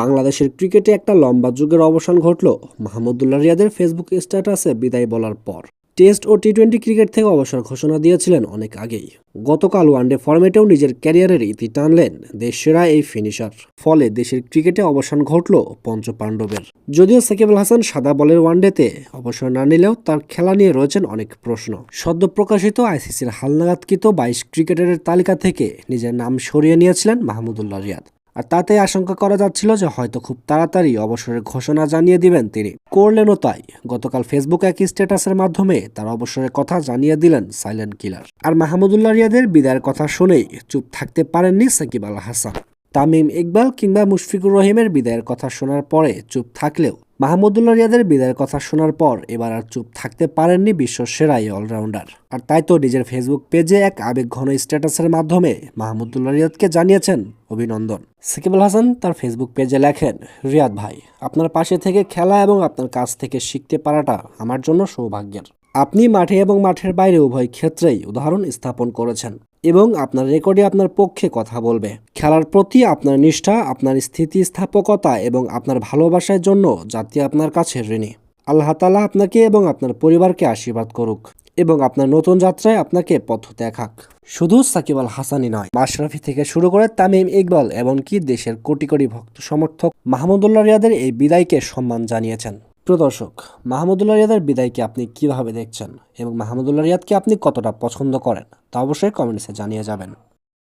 বাংলাদেশের ক্রিকেটে একটা লম্বা যুগের অবসান ঘটল। মাহমুদুল্লাহ রিয়াদের ফেসবুক স্ট্যাটাসে বিদায় বলার পর। টেস্ট ও টি টোয়েন্টি ক্রিকেট থেকে অবসর ঘোষণা দিয়েছিলেন অনেক আগেই। গতকাল ওয়ানডে ফরম্যাটেও নিজের ক্যারিয়ারের ইতি টানলেন দেশসেরা এই ফিনিশার। ফলে দেশের ক্রিকেটে অবসান ঘটল পঞ্চপাণ্ডবের। যদিও সাকিব আল হাসান সাদা বলের ওয়ানডেতে অবসর না নিলেও তার খেলা নিয়ে রয়েছেন অনেক প্রশ্ন। সদ্য প্রকাশিত আইসিসির হালনাগাদকৃত বাইশ ক্রিকেটারের তালিকা থেকে নিজের নাম সরিয়ে নিয়েছিলেন মাহমুদুল্লাহ রিয়াদ। আর তাতে আশঙ্কা করা যাচ্ছিল যে হয়তো খুব তাড়াতাড়ি অবসরের ঘোষণা জানিয়ে দিবেন তিনি। করলেনও তাই। গতকাল ফেসবুক এক স্ট্যাটাসের মাধ্যমে তার অবসরের কথা জানিয়ে দিলেন সাইলেন্ট কিলার। আর মাহমুদুল্লাহ রিয়াদের বিদায়ের কথা শুনেই চুপ থাকতে পারেননি সাকিব আল হাসান। তামিম ইকবাল কিংবা মুশফিকুর রহিমের বিদায়ের কথা শোনার পরে চুপ থাকলেও মাহমুদুল্লাহ রিয়াদের বিদায়ের কথা শোনার পর এবার আর চুপ থাকতে পারেননি বিশ্ব সেরা এই অলরাউন্ডার। আর তাই তো নিজের ফেসবুক পেজে এক আবেগঘন স্ট্যাটাসের মাধ্যমে মাহমুদুল্লাহ রিয়াদকে জানিয়েছেন অভিনন্দন। সাকিব আল হাসান তার ফেসবুক পেজে লেখেন, রিয়াদ ভাই, আপনার পাশে থেকে খেলা এবং আপনার কাছ থেকে শিখতে পারাটা আমার জন্য সৌভাগ্যের। আপনি মাঠে এবং মাঠের বাইরে উভয় ক্ষেত্রেই উদাহরণ স্থাপন করেছেন। এবং আপনার রেকর্ডে আপনার পক্ষে কথা বলবে। খেলার প্রতি আপনার নিষ্ঠা, আপনার স্থিতিস্থাপকতা এবং আপনার ভালোবাসার জন্য জাতি আপনার কাছে ঋণী। আল্লাহ তালা আপনাকে এবং আপনার পরিবারকে আশীর্বাদ করুক এবং আপনার নতুন যাত্রায় আপনাকে পথ দেখাক। শুধু সাকিব আল হাসানই নয়, মাশরাফি থেকে শুরু করে তামিম ইকবাল এমনকি দেশের কোটি কোটি ভক্ত সমর্থক মাহমুদুল্লাহ রিয়াদের এই বিদায়কে সম্মান জানিয়েছেন। প্রিয় দর্শক, মাহমুদুল্লাহ রিয়াদের বিদায়কে আপনি কীভাবে দেখছেন এবং মাহমুদুল্লাহ রিয়াদকে আপনি কতটা পছন্দ করেন তা অবশ্যই কমেন্টসে জানিয়ে যাবেন।